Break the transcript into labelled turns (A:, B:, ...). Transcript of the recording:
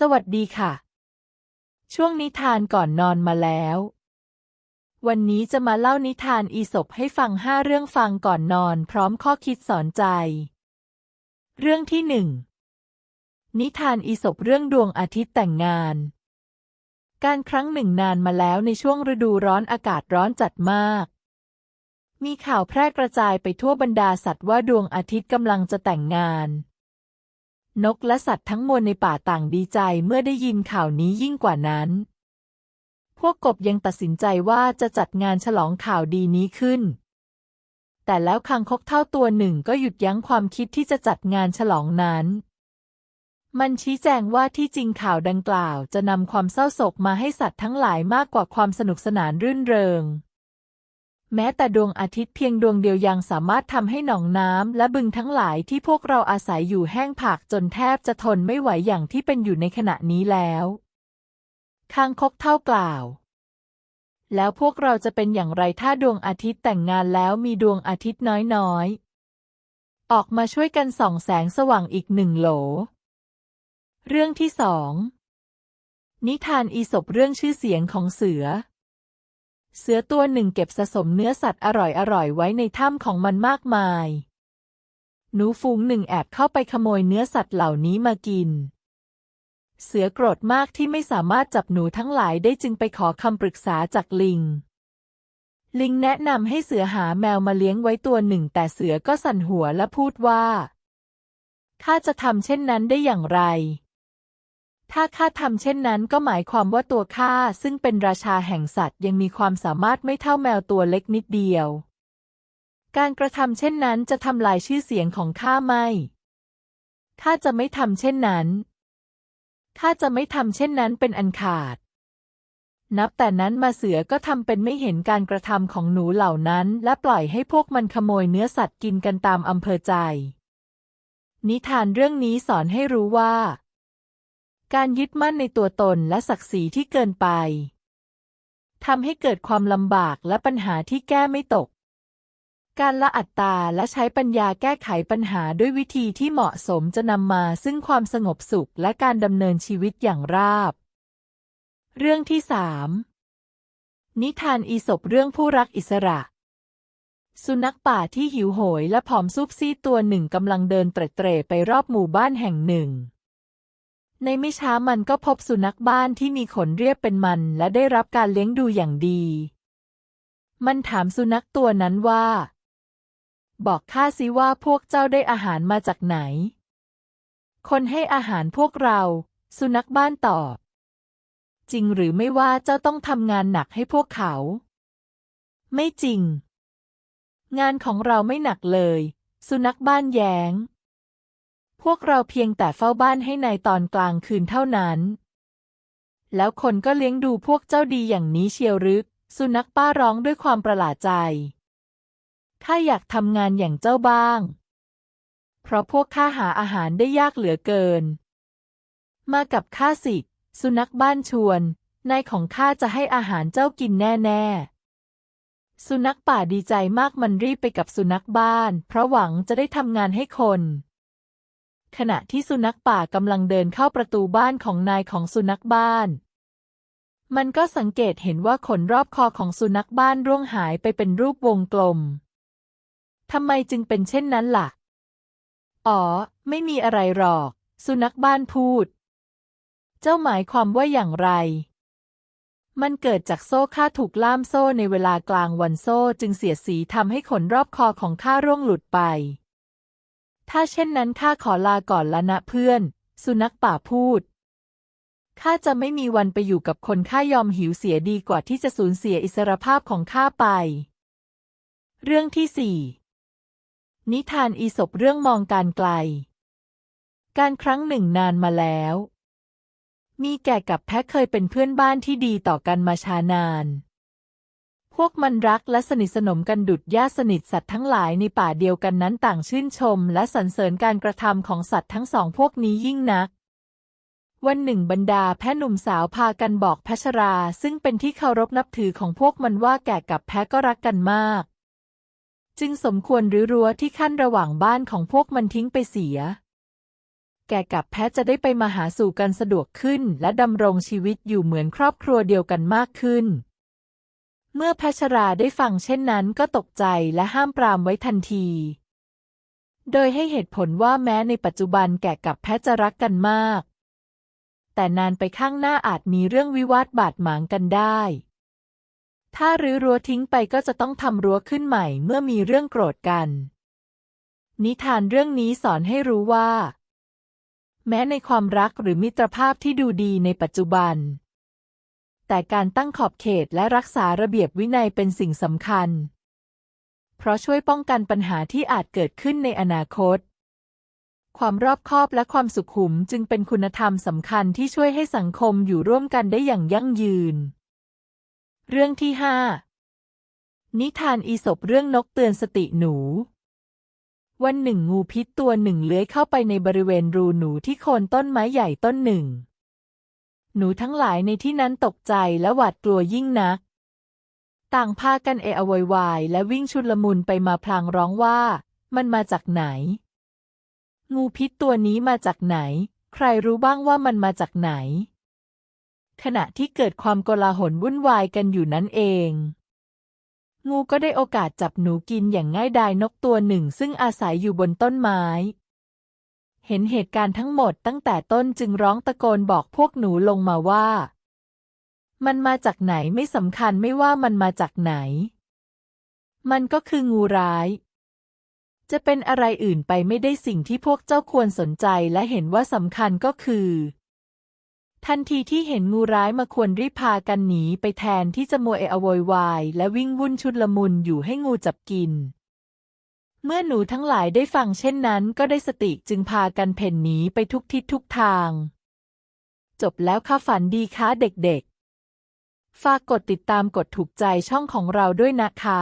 A: สวัสดีค่ะ ช่วงนิทานก่อนนอนมาแล้ว วันนี้จะมาเล่านิทานอีสปให้ฟังห้าเรื่องฟังก่อนนอนพร้อมข้อคิดสอนใจ เรื่องที่หนึ่งนิทานอีสปเรื่องดวงอาทิตย์แต่งงาน การครั้งหนึ่งนานมาแล้วในช่วงฤดูร้อนอากาศร้อนจัดมาก มีข่าวแพร่กระจายไปทั่วบรรดาสัตว์ว่าดวงอาทิตย์กำลังจะแต่งงาน นกและสัตว์ทั้งมวลในป่าต่างดีใจเมื่อได้ยินข่าวนี้ยิ่งกว่านั้น พวกกบยังตัดสินใจว่าจะจัดงานฉลองข่าวดีนี้ขึ้น แต่แล้วคังคกเท่าตัวหนึ่งก็หยุดยั้งความคิดที่จะจัดงานฉลองนั้น มันชี้แจงว่าที่จริงข่าวดังกล่าวจะนำความเศร้าโศกมาให้สัตว์ทั้งหลายมากกว่าความสนุกสนานรื่นเริง แม้แต่ดวงอาทิตย์เพียงดวงเดียวยังสามารถทำให้หนองน้ำและบึงทั้งหลายที่พวกเราอาศัยอยู่แห้งผากจนแทบจะทนไม่ไหวอย่างที่เป็นอยู่ในขณะนี้แล้วคางคกเท่ากล่าว แล้วพวกเราจะเป็นอย่างไรถ้าดวงอาทิตย์แต่งงานแล้วมีดวงอาทิตย์น้อยๆ ออกมาช่วยกันส่องแสงสว่างอีกหนึ่งโหล เรื่องที่สองนิทานอีสบเรื่องชื่อเสียงของเสือ เสือตัวหนึ่งเก็บสะสมเนื้อสัตว์อร่อยๆไว้ในถ้ำของมันมากมาย หนูฟูงหนึ่งแอบเข้าไปขโมยเนื้อสัตว์เหล่านี้มากิน เสือโกรธมากที่ไม่สามารถจับหนูทั้งหลายได้จึงไปขอคำปรึกษาจากลิง ลิงแนะนำให้เสือหาแมวมาเลี้ยงไว้ตัวหนึ่ง แต่เสือก็สั่นหัวและพูดว่าข้าจะทำเช่นนั้นได้อย่างไร ถ้าข้าทำเช่นนั้นก็หมายความว่าตัวข้าซึ่งเป็นราชาแห่งสัตว์ยังมีความสามารถไม่เท่าแมวตัวเล็กนิดเดียว การกระทำเช่นนั้นจะทำลายชื่อเสียงของข้าไม่ ข้าจะไม่ทำเช่นนั้น ข้าจะไม่ทำเช่นนั้นเป็นอันขาด นับแต่นั้นมาเสือก็ทำเป็นไม่เห็นการกระทำของหนูเหล่านั้น และปล่อยให้พวกมันขโมยเนื้อสัตว์กินกันตามอำเภอใจ นิทานเรื่องนี้สอนให้รู้ว่า การยึดมั่นในตัวตนและศักดิ์ศรีที่เกินไปทำให้เกิดความลำบากและปัญหาที่แก้ไม่ตก การละอัตตาและใช้ปัญญาแก้ไขปัญหาด้วยวิธีที่เหมาะสมจะนำมาซึ่งความสงบสุขและการดำเนินชีวิตอย่างราบ เรื่องที่สามนิทานอีสบเรื่องผู้รักอิสระ สุนัขป่าที่หิวโหยและผอมซุบซีตัวหนึ่งกำลังเดินเตร่ไปรอบหมู่บ้านแห่งหนึ่ง ในไม่ช้ามันก็พบสุนัขบ้านที่มีขนเรียบเป็นมัน และได้รับการเลี้ยงดูอย่างดี มันถามสุนัขตัวนั้นว่า บอกข้าสิว่าพวกเจ้าได้อาหารมาจากไหน คนให้อาหารพวกเรา สุนัขบ้านตอบ จริงหรือไม่ว่าเจ้าต้องทำงานหนักให้พวกเขา ไม่จริง งานของเราไม่หนักเลย สุนัขบ้านแยง้ง วกเราเพียงแต่เฝ้าบ้านให้ในตอนกลางคืนเท่านั้น แล้วคนก็เลี้ยงดูพวกเจ้าดีอย่างนี้เชียวหรือสุนัขป้าร้องด้วยความประหลาดใจ ข้าอยากทำงานอย่างเจ้าบ้าง เพราะพวกข้าหาอาหารได้ยากเหลือเกิน มากับข้าสิ สุนัขบ้านชวน นายของข้าจะให้อาหารเจ้ากินแน่ๆ สุนัขป่าดีใจมากมันรีบไปกับสุนัขบ้าน เพราะหวังจะได้ทำงานให้คน ขณะที่สุนัขป่ากำลังเดินเข้าประตูบ้านของนายของสุนัขบ้าน มันก็สังเกตเห็นว่าขนรอบคอของสุนัขบ้านร่วงหายไปเป็นรูปวงกลม ทำไมจึงเป็นเช่นนั้นล่ะ อ๋อ ไม่มีอะไรหรอก สุนัขบ้านพูด เจ้าหมายความว่าอย่างไร มันเกิดจากโซ่ข้าถูกล่ามโซ่ในเวลากลางวันโซ่จึงเสียสีทำให้ขนรอบคอของข้าร่วงหลุดไป ถ้าเช่นนั้นข้าขอลาก่อนละนะเพื่อน สุนัขป่าพูด ข้าจะไม่มีวันไปอยู่กับคนข้ายอมหิวเสียดีกว่าที่จะสูญเสียอิสรภาพของข้าไป เรื่องที่สี่นิทานอีสบเรื่องมองการไกล การครั้งหนึ่งนานมาแล้ว มีแก่กับแพะเคยเป็นเพื่อนบ้านที่ดีต่อกันมาช้านาน พวกมันรักและสนิทสนมกันดุดญาติสนิทสัตว์ทั้งหลายในป่าเดียวกันนั้นต่างชื่นชม และสรรเสริญการกระทำของสัตว์ทั้งสองพวกนี้ยิ่งนัก วันหนึ่งบรรดาแพะหนุ่มสาวพากันบอกแพชรา ซึ่งเป็นที่เคารพนับถือของพวกมันว่าแก่กับแพะก็รักกันมาก จึงสมควรรื้อรั้วที่ขั้นระหว่างบ้านของพวกมันทิ้งไปเสีย แก่กับแพทจะได้ไปมาหาสู่กันสะดวกขึ้น และดำรงชีวิตอยู่เหมือนครอบครัวเดียวกันมากขึ้น เมื่อพัชราได้ฟังเช่นนั้นก็ตกใจและห้ามปรามไว้ทันที โดยให้เหตุผลว่าแม้ในปัจจุบันแก่กับแพทจะรักกันมาก แต่นานไปข้างหน้าอาจมีเรื่องวิวาทบาดหมางกันได้ ถ้ารื้อรั้วทิ้งไปก็จะต้องทำรั้วขึ้นใหม่เมื่อมีเรื่องโกรธกัน นิทานเรื่องนี้สอนให้รู้ว่า แม้ในความรักหรือมิตรภาพที่ดูดีในปัจจุบัน แต่การตั้งขอบเขตและรักษาระเบียบวินัยเป็นสิ่งสำคัญ เพราะช่วยป้องกันปัญหาที่อาจเกิดขึ้นในอนาคต ความรอบคอบและความสุขุมจึงเป็นคุณธรรมสำคัญที่ช่วยให้สังคมอยู่ร่วมกันได้อย่างยั่งยืน เรื่องที่ห้านิทานอีสปเรื่องนกเตือนสติหนูวันหนึ่งงูพิษตัวหนึ่งเลื้อยเข้าไปในบริเวณรูหนูที่โคนต้นไม้ใหญ่ต้นหนึ่ง หนูทั้งหลายในที่นั้นตกใจและหวาดกลัวยิ่งนัก ต่างพากันเอะอะวยวายและวิ่งชุลมุนไปมาพลางร้องว่า มันมาจากไหน งูพิษตัวนี้มาจากไหน ใครรู้บ้างว่ามันมาจากไหน ขณะที่เกิดความโกลาหลวุ่นวายกันอยู่นั้นเอง งูก็ได้โอกาสจับหนูกินอย่างง่ายดายนกตัวหนึ่งซึ่งอาศัยอยู่บนต้นไม้ เห็นเหตุการณ์ทั้งหมดตั้งแต่ต้นจึงร้องตะโกนบอกพวกหนูลงมาว่า มันมาจากไหนไม่สำคัญไม่ว่ามันมาจากไหน มันก็คืองูร้าย จะเป็นอะไรอื่นไปไม่ได้สิ่งที่พวกเจ้าควรสนใจและเห็นว่าสำคัญก็คือ ทันทีที่เห็นงูร้ายมาควรรีบพากันหนีไปแทนที่จะมัวเอะอะโวยวายและวิ่งวุ่นชุดละมุนอยู่ให้งูจับกิน เมื่อหนูทั้งหลายได้ฟังเช่นนั้นก็ได้สติจึงพากันเพ่นหนีไปทุกทิศทุกทาง จบแล้วค่ะฝันดีคะเด็กๆ ฝากกดติดตามกดถูกใจช่องของเราด้วยนะคะ